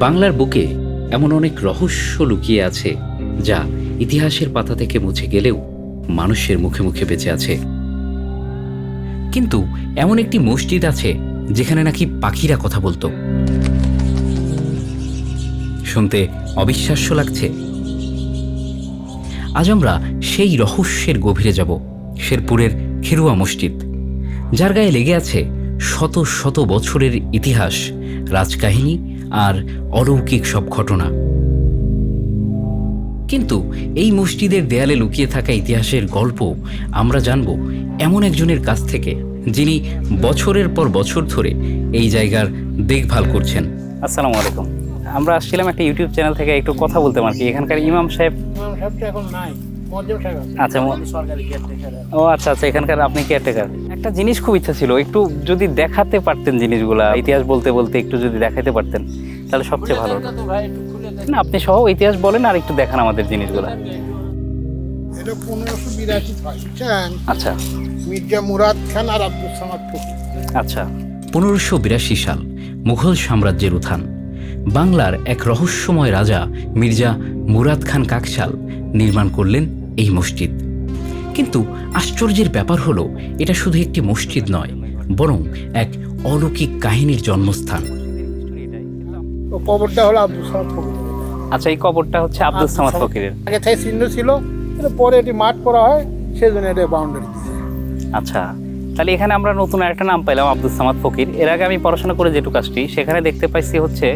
বাংলার বুকে এমন অনেক রহস্য লুকিয়ে আছে যা ইতিহাসের পাতা থেকে মুছে গেলেও মানুষের মুখে মুখে বেঁচে আছে। কিন্তু এমন একটি মসজিদ আছে যেখানে নাকি পাখিরা কথা বলতো। শুনতে অবিশ্বাস্য লাগছে। আজ আমরা সেই রহস্যের গভীরে যাব, শেরপুরের খেরুয়া মসজিদ, যার গায়ে লেগে আছে শত শত বছরের ইতিহাস, রাজকাহিনী আর অলৌকিক সব ঘটনা। কিন্তু এই মসজিদের দেয়ালে লুকিয়ে থাকা ইতিহাসের গল্প আমরা জানব এমন একজনের কাছ থেকে যিনি বছরের পর বছর ধরে এই জায়গার দেখভাল করছেন। আসসালামু আলাইকুম। আমরা আসছিলাম একটা ইউটিউব চ্যানেল থেকে একটু কথা বলতে আর কি এখানকার ইমাম সাহেব? ইমাম সাহেব তো এখন নাই মধ্যম সাহেব আছে। আচ্ছা, ও আচ্ছা আচ্ছা এখানকার আপনি কেয়ারটেকার একটা জিনিস খুব ইচ্ছা ছিল একটু যদি দেখাতে পারতেন জিনিসগুলা ইতিহাস বলতে বলতে একটু যদি দেখাতে পারতেন তাহলে সবচেয়ে ভালো না আপনি সহ ইতিহাস বলেন আর একটু দেখান আমাদের জিনিসগুলা। এটা পনেরোশো বিরাশি বুঝছেন আচ্ছা। মির্জা মুরাদ খান আর আব্দুল সামাদ আচ্ছা। পনেরোশো বিরাশি সাল মুঘল সাম্রাজ্যের উত্থান। বাংলার এক রহস্যময় রাজা মির্জা মুরাদ খান কাকশাল নির্মাণ করলেন এই মসজিদ। কিন্তু আশ্চর্যের ব্যাপার হলো এটা শুধু একটি মসজিদ নয় বরং এক অলৌকিক কাহিনীর জন্মস্থান। তো কবরটা হলো আব্দুল সামাদ ফকির আচ্ছা এই কবরটা হচ্ছে আব্দুল সামাদ ফকিরের। আগে থেকে চিহ্ন ছিল পরে এটি মাঠ করা হয় সেই জন্য এটা বাউন্ডারি আচ্ছা তাহলে এখানে আমরা নতুন একটা নাম পাইলাম আব্দুল সামাদ ফকির। এর আগে আমি পড়াশোনা করে যেটুকু আসছি সেখানে দেখতে পাইছি হচ্ছে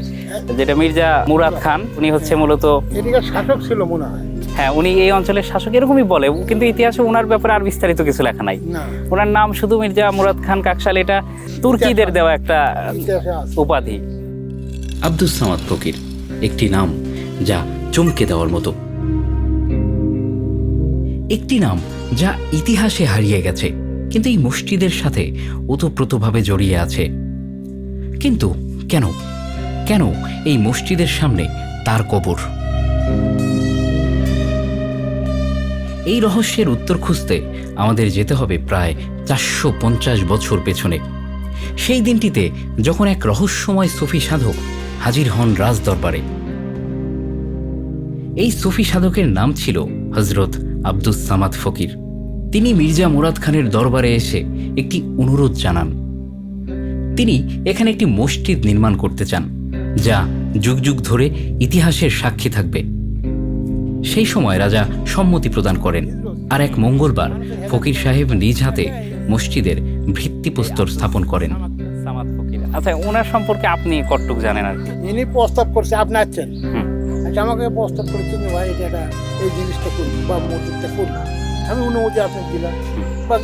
যেটা মির্জা মুরাদ খান উনি হচ্ছে মূলত এদিকে শাসক ছিল মনে হয় হ্যাঁ উনি এই অঞ্চলের শাসক এরকমই বলে। কিন্তু ইতিহাসে ওনার ব্যাপারে আর বিস্তারিত কিছু লেখা নাই। ওনার নাম শুধু মির্জা মুরাদ খান কাকশাল এটা তুর্কিদের দেওয়া একটা উপাধি। আব্দুল সামাদ ফকির একটি নাম যা চমকে দেওয়ার মতো। একটি নাম যা ইতিহাসে হারিয়ে গেছে কিন্তু এই মসজিদের সাথে ওতপ্রোতভাবে জড়িয়ে আছে। কিন্তু কেন? কেন এই মসজিদের সামনে তার কবর? এই রহস্যের উত্তর খুঁজতে আমাদের যেতে হবে প্রায় চারশো পঞ্চাশ বছর পেছনে। সেই দিনটিতে যখন এক রহস্যময় সুফি সাধক হাজির হন রাজ দরবারে এই সুফি সাধকের নাম ছিল হজরত আব্দুস সামাদ ফকির। তিনি মির্জা মুরাদ খানের দরবারে এসে একটি অনুরোধ জানান। তিনি এখানে একটি মসজিদ নির্মাণ করতে চান, যা যুগ যুগ ধরে ইতিহাসের সাক্ষী থাকবে। সেই সময় রাজা সম্মতি প্রদান করেন। আর এক মঙ্গলবার ফকির সাহেব নিজ হাতে মসজিদের ভিত্তিপ্রস্তর স্থাপন করেন। ফকির। আচ্ছা ওনার সম্পর্কে আপনি কটটুক জানেন আর কি? ইনি প্রস্তাব করছে আপনি আসছেন হুম। আচ্ছা আমাকে প্রস্তাব করেছেন ভাই এটা এই জিনিসটা করুন বা মসজিদটা করুন। আমি অনুমতি আপনি দিলাম। বা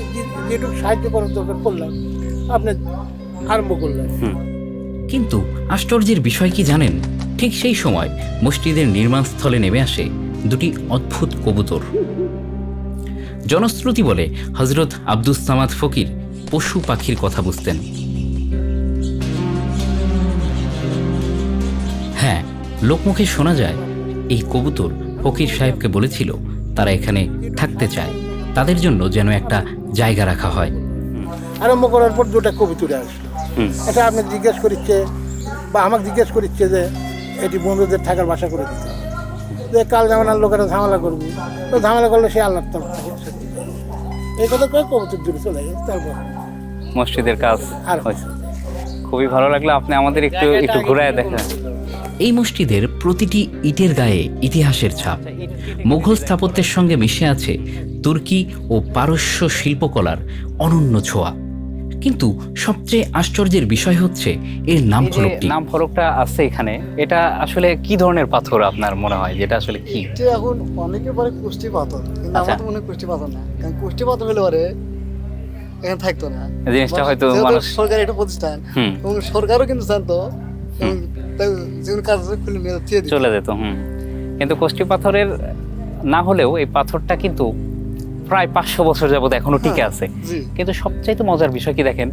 যেটুকু সাহায্য করার দরকার করলাম আপনি আরম্ভ করলেন। কিন্তু আশ্চর্যের বিষয় কি জানেন? ঠিক সেই সময় মসজিদের নির্মাণস্থলে নেমে আসে দুটি অদ্ভুত কবুতর। জনশ্রুতি বলে হজরত আব্দুস সামাদ ফকির পশু পাখির কথা বুঝতেন। হ্যাঁ লোকমুখে শোনা যায় এই কবুতর ফকির সাহেবকে বলেছিল তারা এখানে থাকতে চায়। তাদের জন্য যেন একটা জায়গা রাখা হয়। আরম্ভ করার পর দুটা কবিতুরে আসলো। এটা আপনি জিজ্ঞেস করিচ্ছে বা আমাকে জিজ্ঞেস করিচ্ছে যে এটি বন্ধুদের থাকার বাসা করে দিতে। যে কাল জামানার লোকেরা ঝামেলা করবে তো ঝামেলা করলে সে আল্লাহ পাবে। এই কথা কয়ে কবুতর দূরে চলে গেছে তারপর মসজিদের কাজ আর হয়েছে খুবই ভালো লাগল আপনি আমাদের একটু একটু ঘুরায় দেখেন। এই মসজিদের প্রতিটি ইটের গায়ে ইতিহাসের ছাপ। মুঘল স্থাপত্যের সঙ্গে মিশে আছে তুর্কি ও পারস্য শিল্পকলার অনন্য ছোঁয়া। কিন্তু সবচেয়ে আশ্চর্যের বিষয় হচ্ছে এর নাম ফলকটি নাম ফলকটা আছে এখানে এটা আসলে কি ধরনের পাথর আপনার মনে হয়? যেটা আসলে কি? এখন অনেকে বলে কুষ্টি পাথর কিন্তু আচ্ছা। আমার তো মনে হয় কুষ্টি পাথর না। কারণ কুষ্টি পাথর হলে পরে এখানে থাকতো না। জিনিসটা হয়তো মানুষ সরকারি একটা প্রতিষ্ঠান হুম। এবং সরকারও কিন্তু জানতো যেগুলো কাজ খুলে নিয়ে চলে যেত হুম। কিন্তু কোষ্টি পাথরের না হলেও এই পাথরটা কিন্তু প্রায় পাঁচশো বছর যাবত এখনও টিকে আছে। জি। কিন্তু সবচাইতে মজার বিষয় কি দেখেন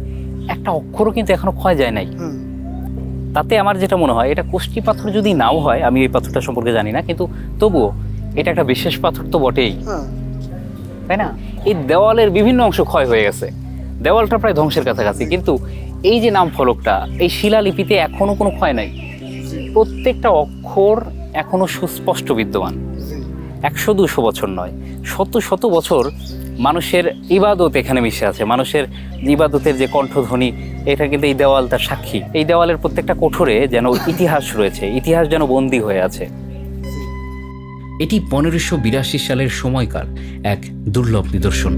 একটা অক্ষরও কিন্তু এখনও ক্ষয় যায় নাই। তাতে আমার যেটা মনে হয় এটা কোষ্টি পাথর যদি নাও হয় আমি এই পাথরটা সম্পর্কে জানি না কিন্তু তবুও এটা একটা বিশেষ পাথর তো বটেই। হ্যাঁ। তাই না? এই দেওয়ালের বিভিন্ন অংশ ক্ষয় হয়ে গেছে। দেওয়ালটা প্রায় ধ্বংসের কাছাকাছি কিন্তু এই যে নাম ফলকটা এই শিলালিপিতে এখনও কোনো ক্ষয় নাই। প্রত্যেকটা অক্ষর এখনও সুস্পষ্ট বিদ্যমান। একশো দুশো বছর নয়, শত শত বছর মানুষের ইবাদত এখানে মিশে আছে। মানুষের ইবাদতের যে কণ্ঠধ্বনি, এটা কিন্তু এই দেওয়াল তার সাক্ষী। এই দেওয়ালের প্রত্যেকটা কোঠরে যেন ইতিহাস রয়েছে, ইতিহাস যেন বন্দী হয়ে আছে। এটি পনেরোশো বিরাশি সালের সময়কার এক দুর্লভ নিদর্শন।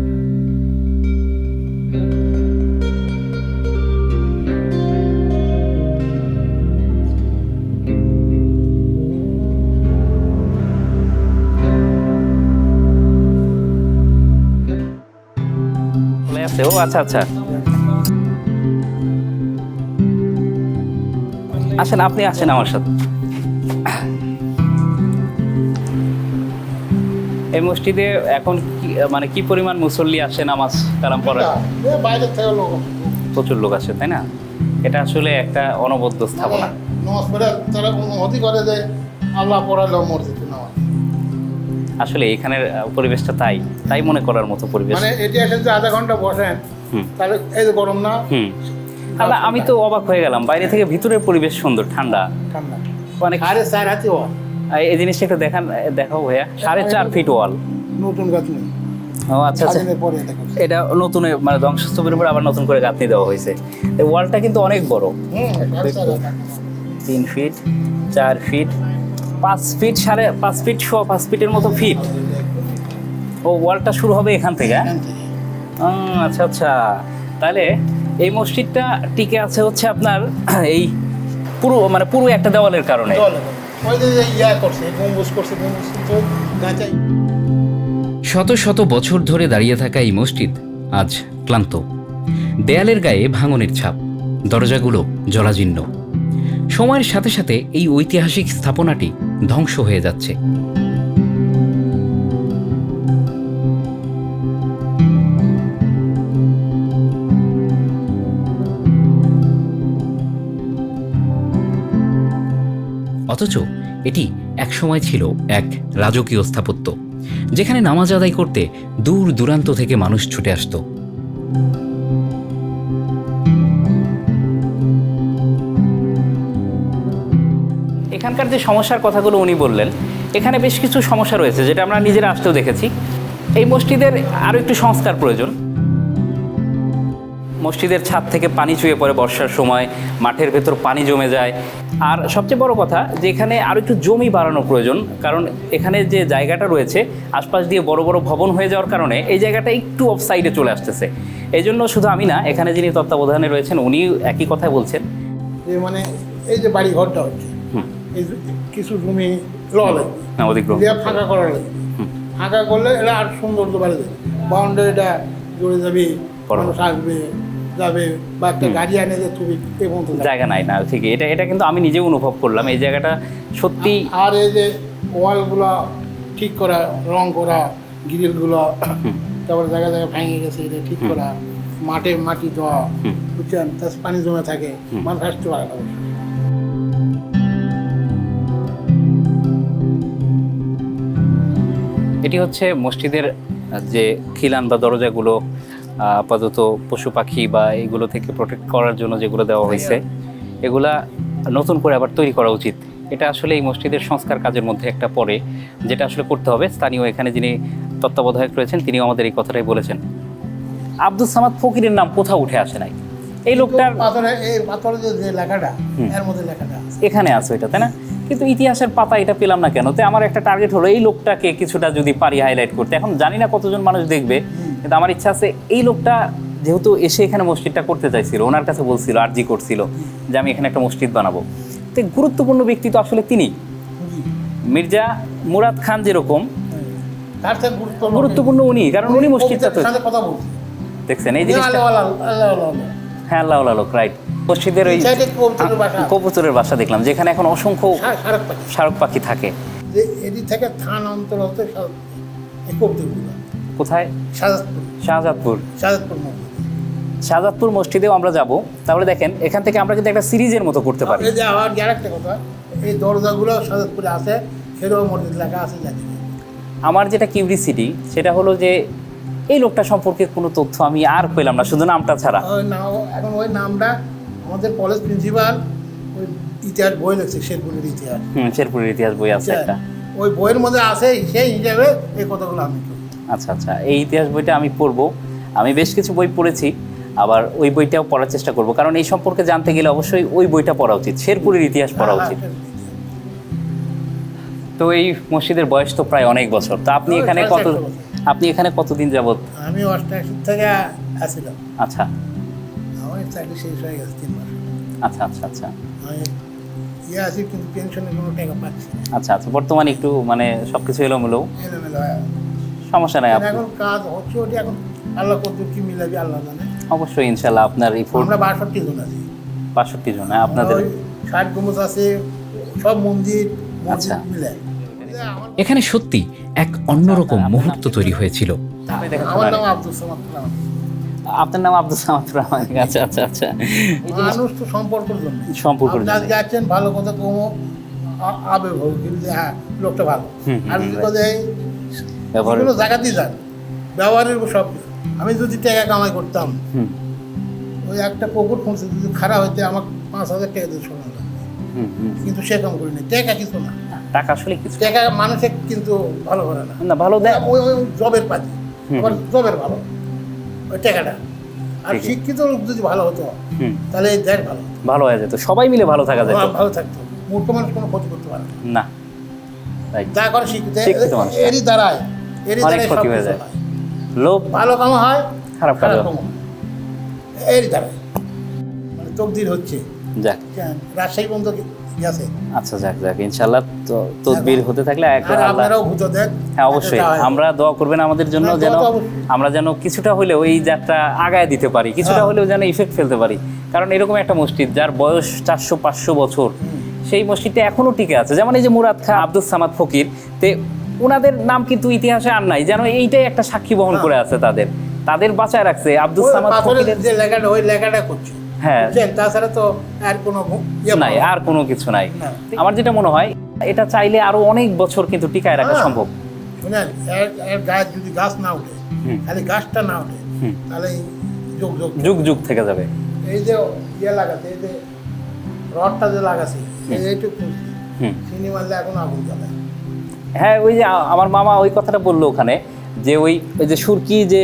আসছে ও আচ্ছা আচ্ছা। আসেন, আপনি আসেন আমার সাথে। এই মসজিদে এখন মানে কি পরিমাণ মুসল্লি আসে নামাজ কালাম পড়ার? প্রচুর লোক আসে, তাই না? এটা আসলে একটা অনবদ্য স্থাপনা। নামাজ পড়ে তারা অনুমতি যে আল্লাহ পড়ালো মসজিদে। আসলে এখানের পরিবেশটা তাই তাই মনে করার মতো পরিবেশ। মানে এটি যে আধা ঘণ্টা বসেন তাহলে এই যে গরম না? হুম। আল্লাহ, আমি তো অবাক হয়ে গেলাম বাইরে থেকে ভিতরের পরিবেশ সুন্দর ঠান্ডা। ঠান্ডা। অনেক সাড়ে চার হাতি হওয়া এই জিনিসটা একটু দেখান দেখাও ভাইয়া। সাড়ে চার ফিট ওয়াল। নতুন গাছ নেই ও আচ্ছা আচ্ছা। এটা নতুন মানে ধ্বংসস্তূপের উপর আবার নতুন করে গাঁথনি দেওয়া হয়েছে। এই ওয়ালটা কিন্তু অনেক বড়। তিন ফিট চার ফিট পাঁচ ফিট সাড়ে পাঁচ ফিট শ পাঁচ ফিটের মতো ফিট ও ওয়ালটা শুরু হবে এখান থেকে হ্যাঁ? আচ্ছা আচ্ছা। তাহলে এই মসজিদটা টিকে আছে হচ্ছে আপনার এই পুরো মানে পুরো একটা দেওয়ালের কারণে। ইয়া শত শত বছর ধরে দাঁড়িয়ে থাকা এই মসজিদ আজ ক্লান্ত। দেয়ালের গায়ে ভাঙনের ছাপ দরজাগুলো জলাজীর্ণ। সময়ের সাথে সাথে এই ঐতিহাসিক স্থাপনাটি ধ্বংস হয়ে যাচ্ছে। অথচ এটি একসময় ছিল এক রাজকীয় স্থাপত্য, যেখানে নামাজ আদায় করতে দূর দূরান্ত থেকে মানুষ ছুটে আসতো। এখানকার যে সমস্যার কথাগুলো উনি বললেন, এখানে বেশ কিছু সমস্যা রয়েছে, যেটা আমরা নিজেরা আসতেও দেখেছি। এই মসজিদের আরও একটু সংস্কার প্রয়োজন। মসজিদের ছাদ থেকে পানি চুয়ে পড়ে বর্ষার সময়, মাঠের ভেতর পানি জমে যায়। আর সবচেয়ে বড় কথা, যে এখানে আরও একটু জমি বাড়ানো প্রয়োজন, কারণ এখানে যে জায়গাটা রয়েছে, আশপাশ দিয়ে বড় বড় ভবন হয়ে যাওয়ার কারণে এই জায়গাটা একটু অফ সাইডে চলে আসতেছে। এই জন্য শুধু আমি না, এখানে যিনি তত্ত্বাবধানে রয়েছেন উনি একই কথাই বলছেন। যে মানে এই যে বাড়ি ঘরটা হচ্ছে কিছু জমি ল লাগবে দিয়ে ফাঁকা করা লাগবে ফাঁকা করলে এটা আর সৌন্দর্য বাড়ে যাবে বাউন্ডারিটা জুড়ে যাবে। মানুষ আসবে যাবে বা একটা গাড়ি আনে যে তুমি জায়গা নাই না ঠিক এটা এটা কিন্তু আমি নিজেও অনুভব করলাম। এই জায়গাটা সত্যি আর এই যে ওয়ালগুলো ঠিক করা রং করা গ্রিলগুলো তারপরে জায়গা জায়গায় ভেঙে গেছে এটা ঠিক করা মাঠে মাটি দেওয়া বুঝছেন? পানি জমে থাকে। মানুষ আসতে পারে না। এটি হচ্ছে মসজিদের যে খিলান বা দরজাগুলো আপাতত পশু পাখি বা এগুলো থেকে প্রোটেক্ট করার জন্য যেগুলো দেওয়া হয়েছে এগুলা নতুন করে আবার তৈরি করা উচিত। এটা আসলে এই মসজিদের সংস্কার কাজের মধ্যে একটা পড়ে যেটা আসলে করতে হবে। স্থানীয় এখানে যিনি তত্ত্বাবধায়ক রয়েছেন তিনিও আমাদের এই কথাটাই বলেছেন। আব্দুল সামাদ ফকিরের নাম কোথাও উঠে আসে নাই। এই লোকটার পাথরে এই পাথরে যে যে লেখাটা এর মধ্যে লেখাটা এখানে আছে এটা তাই না? কিন্তু ইতিহাসের পাতা এটা পেলাম না কেন? তো আমার একটা টার্গেট হলো এই লোকটাকে কিছুটা যদি পারি হাইলাইট করতে। এখন জানি না কতজন মানুষ দেখবে কিন্তু আমার ইচ্ছা আছে এই লোকটা যেহেতু এসে এখানে মসজিদটা করতে চাইছিল ওনার কাছে বলছিল আর্জি করছিল যে আমি এখানে একটা মসজিদ বানাবো। তো গুরুত্বপূর্ণ ব্যক্তি তো আসলে তিনি। মির্জা মুরাদ খান যেরকম গুরুত্বপূর্ণ উনি। কারণ উনি মসজিদটা দেখছেন এই জিনিসটা হ্যাঁ আল্লাহ আল্লাহ লোক রাইট। মসজিদের ওই কবুতরের বাসা। দেখলাম যেখানে এখন অসংখ্য শারক পাখি। থাকে। যে থেকে থান অন্তর হতে কোথায়? শাহজাদপুর। সাজাদপুর শাহজাদপুর মসজিদেও আমরা যাব। তাহলে দেখেন এখান থেকে আমরা কিন্তু একটা সিরিজের মতো করতে পারি। এই যে আবার আর একটা কথা এই দরজাগুলো সাজাদপুরে আছে সেরকম মসজিদ লেখা আছে জানি আমার যেটা কিউরিসিটি সেটা হলো যে এই লোকটা সম্পর্কে কোনো তথ্য আমি আর পেলাম না শুধু নামটা ছাড়া। এখন ওই নামটা আমাদের কলেজ প্রিন্সিপাল ওই ইতিহাস বই লিখছে শেরপুরের ইতিহাস। হুম শেরপুরের ইতিহাস বই আছে একটা। ওই বইয়ের মধ্যে আছে সেই হিসাবে এই কথাগুলো আমি আচ্ছা আচ্ছা এই ইতিহাস বইটা আমি পড়ব। আমি বেশ কিছু বই পড়েছি আবার ওই বইটাও পড়ার চেষ্টা করব। কারণ এই সম্পর্কে জানতে গেলে অবশ্যই ওই বইটা পড়া উচিত শেরপুরের ইতিহাস পড়া হ্যাঁ, উচিত। হ্যাঁ, তো এই মসজিদের বয়স তো প্রায় অনেক বছর। তো আপনি এখানে কত। আপনি এখানে কতদিন যাবত আমি অষ্টাশি থেকে আসছিলাম। আচ্ছা। আমার চাকরি শেষ হয়ে গেছে তিন মাস। আচ্ছা আচ্ছা আচ্ছা। ইয়ে আছি কিন্তু পেনশনের কোনো টাকা পাচ্ছি আচ্ছা আচ্ছা। বর্তমানে একটু মানে সবকিছু এলোমেলো। এলোমেলো হয়ে। সমস্যা নাই এখন কাজ হচ্ছে ওটি এখন আল্লাহ কত কি মিলাবি আল্লাহ জানে। অবশ্যই ইনশাল্লাহ আপনার আমরা বাষট্টি জন আছি। বাষট্টি জন হ্যাঁ, আপনাদের ষাট আছে সব মন্দির আচ্ছা। মিলে এখানে সত্যি এক অন্যরকম মুহূর্ত তৈরি হয়েছিল। আমার নাম আব্দুল সামাদ আপনার নাম আব্দুল সামাদ রহমান। আচ্ছা আচ্ছা আচ্ছা। মানুষ তো সম্পর্কের জন্য। সম্পর্কের আপনি আজকে আছেন ভালো কথা কমো হোক কিন্তু হ্যাঁ লোকটা ভালো। আর যদি কথা কোনো জায়গাতেই যান ব্যবহারের সব আমি যদি টাকা কামাই করতাম হুম। ওই একটা পুকুর খুঁজছে যদি খারাপ হইতে আমার পাঁচ হাজার টাকা দিয়ে শোনা হুম হুম। কিন্তু সে কাম করিনি। টাকা কিছু না। টাকা আসলে কিছু টাকা মানুষে কিন্তু ভালো করে না। না ভালো দেয়। ওই ওই জবের পাতি। আবার জবের ভালো। ওই টাকাটা। আর শিক্ষিত লোক যদি ভালো হতো তাহলে দেশ ভালো ভালো হয়ে যেত। সবাই মিলে ভালো থাকা যেত। ভালো থাকতো। মূর্খ মানুষ কোনো ক্ষতি করতে পারে না. যা করে শিক্ষিত। এরই দ্বারায় এরই দ্বারাই ক্ষতি হয়ে যায়। হয়। লোভ। ভালো কাম হয় খারাপ কাজ হয়। হয়। এরই দ্বারাই মানে তকদির হচ্ছে। যাক। রাজশাহী পর্যন্ত গেছে? আচ্ছা যাক যাক ইনশাল্লাহ তো তদবির হতে থাকলে একবার আল্লাহ হ্যাঁ অবশ্যই। আমরা দোয়া করবেন আমাদের জন্য হ্যাঁ, যেন। আমরা যেন কিছুটা হলেও এই যাত্রা আগায় দিতে পারি কিছুটা হ্যাঁ। হলেও যেন ইফেক্ট ফেলতে পারি। কারণ এরকম একটা মসজিদ যার বয়স চারশো পাঁচশো বছর সেই মসজিদটা এখনও টিকে আছে। যেমন এই যে মুরাদ খা আব্দুল সামাদ ফকির তে ওনাদের নাম কিন্তু ইতিহাসে আর নাই। যেন এইটাই একটা সাক্ষী বহন করে আছে তাদের। তাদের বাঁচায় রাখছে আব্দুল সামাদ ফকিরের যে লেখাটা ওই লেখাটা করছে। হ্যাঁ? তাছাড়া তো আর কোনো ইয়ে নাই আর কোনো কিছু নাই। আমার যেটা মনে হয় এটা চাইলে আরও অনেক বছর কিন্তু টিকায় রাখা হ্যাঁ। সম্ভব। শুনেন এর এর যদি গাছ না হুম। খালি গাছটা না হুম। তাহলে যোগ যোগ যুগ যুগ থেকে যাবে। এই যে ইয়ে লাগাতে এই যে রডটা যে লাগাছে এইটুকু হুম। চিনি মারলে এখন আগুন হ্যাঁ ওই যে আমার মামা ওই কথাটা বলল ওখানে যে ওই ওই যে সুরকি যে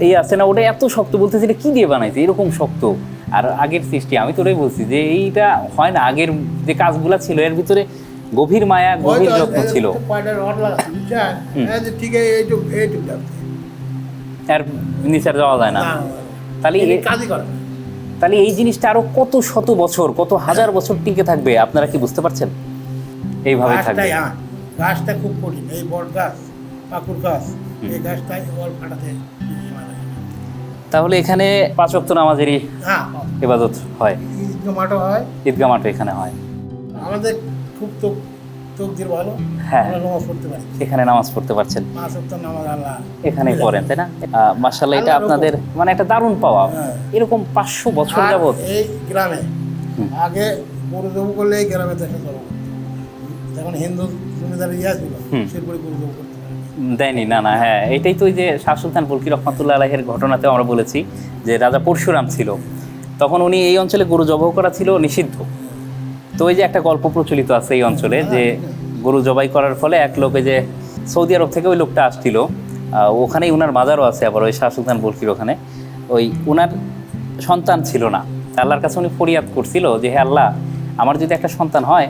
এই আছে না ওটা এত শক্ত বলতেছে এটা কি দিয়ে বানাইছে? এরকম শক্ত। আর আগের সৃষ্টি আমি তো ওটাই বলছি যে এইটা হয় না আগের যে কাজগুলা ছিল এর ভিতরে গভীর মায়া গভীর যত্ন ছিল। কয়টা রড লাগাচ্ছে বুঝছেন হুম। এই যে ঠিক আছে এইটুকু এইটুকু লাগছে আর নিচে আর যাওয়া যায় না। তাহলে। তাহলে এই জিনিসটা আরও কত শত বছর কত হাজার বছর টিকে থাকবে আপনারা কি বুঝতে পারছেন? এইভাবে থাকবে। হ্যাঁ গাছটা খুব কঠিন এই বট গাছ পাকুর গাছ এই গাছটাই ফাটাতে। তাহলে এখানে পাঁচ ওয়াক্ত নামাজেরই হ্যাঁ। ইবাদত হয়। ঈদ জমাটো হয়। ঈদগা মাঠে এখানে হয়। আমাদের খুব তো তকদির ভালো। হ্যাঁ। নামাজ পড়তে পারি। এখানে নামাজ পড়তে পারছেন। পাঁচ নামাজ আল্লাহ। এখানেই পড়েন তাই না? মার্শাল্লাহ এটা আপনাদের মানে একটা দারুণ পাওয়া। হ্যাঁ। এরকম পাঁচশো বছর যাবত এই গ্রামে আগে গরু জবু করলে এই গ্রামে দেখে করতো যখন হিন্দু জমিদার ইয়া ছিল। সেরপরে গরু জবু দেয়নি, না না হ্যাঁ এটাই তো ওই যে শাহ সুলতান বলকি রহমতুল্লাহ আলাহের ঘটনাতে আমরা বলেছি যে রাজা পরশুরাম ছিল। তখন উনি এই অঞ্চলে গরু জবাই করা ছিল নিষিদ্ধ। তো ওই যে একটা গল্প প্রচলিত আছে এই অঞ্চলে যে গরু জবাই করার ফলে এক লোক যে সৌদি আরব থেকে ওই লোকটা আসছিল। ওখানেই উনার মাজারও আছে আবার ওই শাহ সুলতান বলকির ওখানে। ওই উনার সন্তান ছিল না। আল্লাহর কাছে উনি ফরিয়াদ করছিল যে, হে আল্লাহ, আমার যদি একটা সন্তান হয়,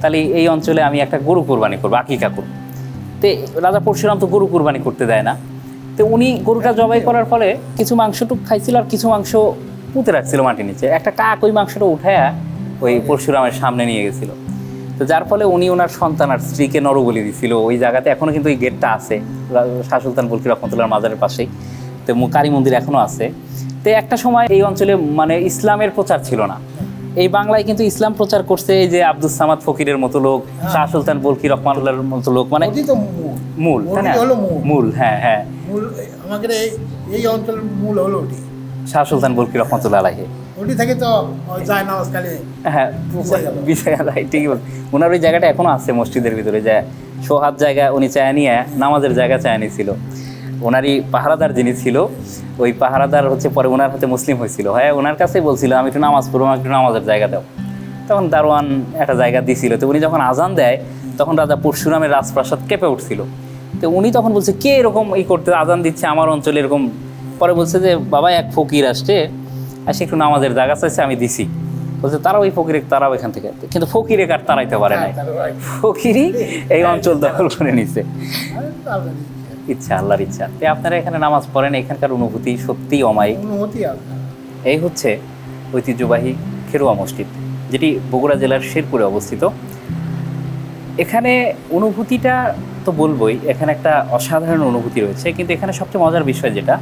তাহলে এই অঞ্চলে আমি একটা গরু কোরবানি করব, আকিকা করব। তে রাজা পরশুরাম তো গরু কুরবানি করতে দেয় না। তো উনি গরুটা জবাই করার ফলে কিছু মাংসটুক খাইছিল আর কিছু মাংস পুঁতে রাখছিল মাটির নিচে। একটা কাক ওই মাংসটা উঠায়া ওই পরশুরামের সামনে নিয়ে গেছিল। তো যার ফলে উনি ওনার সন্তান আর স্ত্রীকে নরবলি দিছিল। ওই জায়গাতে এখনও কিন্তু ওই গেটটা আছে। শাহ সুলতান বলকি রহমতুল্লাহ মাজারের পাশেই। তো কালী মন্দির এখনও আছে। তো একটা সময় এই অঞ্চলে মানে ইসলামের প্রচার ছিল না। এই বাংলায় কিন্তু ইসলাম প্রচার করছে এই যে আব্দুল সামাদ ফকিরের মতো লোক শাহ সুলতান বলকি রহমানুল্লাহর মতো লোক মানে মূল। মূল হ্যাঁ হ্যাঁ। মূল আমাদের এই অঞ্চলের মূল হলো ওটি। শাহ সুলতান বলকি রহমতুল্লাহ আলাহি ওটি থেকে তো যায় নামাজ হ্যাঁ বিছায় গেল। ঠিকই বল ওনার ওই জায়গাটা এখনও আছে মসজিদের ভিতরে যে সোহাত জায়গা উনি চায় নিয়ে নামাজের জায়গা চায় নিয়েছিল ওনারই পাহারাদার যিনি ছিল ওই পাহারাদার হচ্ছে পরে ওনার হাতে মুসলিম হয়েছিল। হ্যাঁ ওনার কাছেই বলছিল আমি একটু নামাজ পড়ব আমাকে একটু নামাজের জায়গা দাও। তখন দারোয়ান একটা জায়গা দিছিল। তো উনি যখন আজান দেয় তখন রাজা পরশুরামের রাজপ্রাসাদ কেঁপে উঠছিল। তো উনি তখন বলছে কে এরকম ই করতে আজান দিচ্ছে আমার অঞ্চলে এরকম? পরে বলছে যে বাবা এক ফকির আসছে আর সে একটু নামাজের জায়গা চাইছে আমি দিছি। বলছে তারাও ওই ফকিরে তারাও এখান থেকে। কিন্তু ফকিরে কার তারাইতে পারে নাই। ফকিরই এই অঞ্চল দখল করে নিছে। ইচ্ছা আল্লাহর ইচ্ছা। তো আপনারা এখানে নামাজ পড়েন এখানকার অনুভূতি সত্যিই অমায়িক। অনুভূতি এই হচ্ছে ঐতিহ্যবাহী খেরুয়া মসজিদ যেটি বগুড়া জেলার শেরপুরে অবস্থিত। এখানে অনুভূতিটা তো বলবই এখানে একটা অসাধারণ অনুভূতি রয়েছে কিন্তু এখানে সবচেয়ে মজার বিষয় যেটা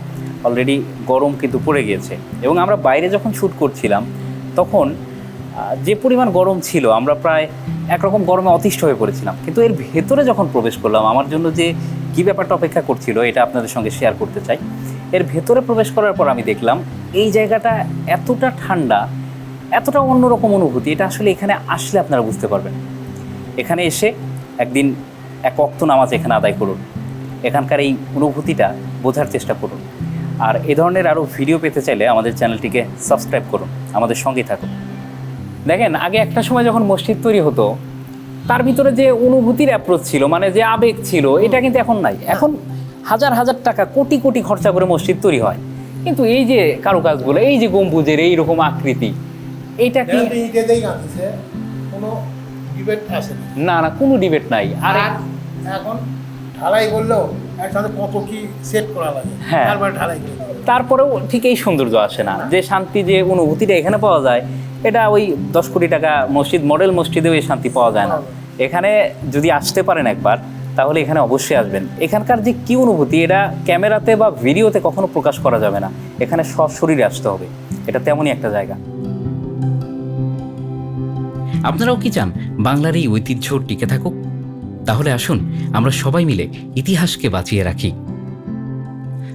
অলরেডি গরম কিন্তু পড়ে গিয়েছে। এবং আমরা বাইরে যখন শ্যুট করছিলাম তখন যে পরিমাণ গরম ছিল আমরা প্রায় একরকম গরমে অতিষ্ঠ হয়ে পড়েছিলাম। কিন্তু এর ভেতরে যখন প্রবেশ করলাম আমার জন্য যে কী ব্যাপারটা অপেক্ষা করছিল এটা আপনাদের সঙ্গে শেয়ার করতে চাই। এর ভেতরে প্রবেশ করার পর আমি দেখলাম, এই জায়গাটা এতটা ঠান্ডা, এতটা অন্যরকম অনুভূতি, এটা আসলে এখানে আসলে আপনারা বুঝতে পারবেন। এখানে এসে একদিন এক অক্ত নামাজ এখানে আদায় করুন। এখানকার এই অনুভূতিটা বোঝার চেষ্টা করুন। আর এ ধরনের আরও ভিডিও পেতে চাইলে আমাদের চ্যানেলটিকে সাবস্ক্রাইব করুন। আমাদের সঙ্গেই থাকুন। দেখেন, আগে একটা সময় যখন মসজিদ তৈরি হতো তার ভিতরে যে অনুভূতির অ্যাপ্রোচ ছিল মানে যে আবেগ ছিল এটা কিন্তু এখন নাই। এখন হাজার হাজার টাকা কোটি কোটি খরচা করে মসজিদ তৈরি হয়। কিন্তু এই যে কারুকাজগুলো এই যে গম্বুজের এই রকম আকৃতি এইটা কি না না কোনো ডিবেট নাই। আর এখন ঢালাই করলেও একসাথে কত কি সেট করা লাগে। হ্যাঁ। তারপর ঢালাই তারপরেও ঠিক এই সৌন্দর্য আসে না। যে শান্তি যে অনুভূতিটা এখানে পাওয়া যায় এটা ওই দশ কোটি টাকা মসজিদ মডেল মসজিদেও এই শান্তি পাওয়া যায় না। এখানে যদি আসতে পারেন একবার তাহলে এখানে অবশ্যই আসবেন। এখানকার যে কি অনুভূতি এটা ক্যামেরাতে বা ভিডিওতে কখনো প্রকাশ করা যাবে না। এখানে সশরীরে আসতে হবে। এটা তেমনই একটা জায়গা। আপনারাও কি চান বাংলার এই ঐতিহ্য টিকে থাকুক? তাহলে আসুন, আমরা সবাই মিলে ইতিহাসকে বাঁচিয়ে রাখি।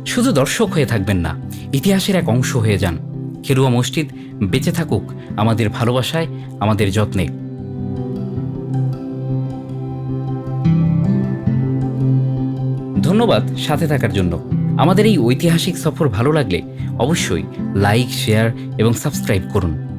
শুধু দর্শক হয়ে থাকবেন না, ইতিহাসের এক অংশ হয়ে যান। খেরুয়া মসজিদ বেঁচে থাকুক, আমাদের ভালোবাসায়, আমাদের যত্নে। ধন্যবাদ সাথে থাকার জন্য। আমাদের এই ঐতিহাসিক সফর ভালো লাগলে অবশ্যই লাইক, শেয়ার এবং সাবস্ক্রাইব করুন।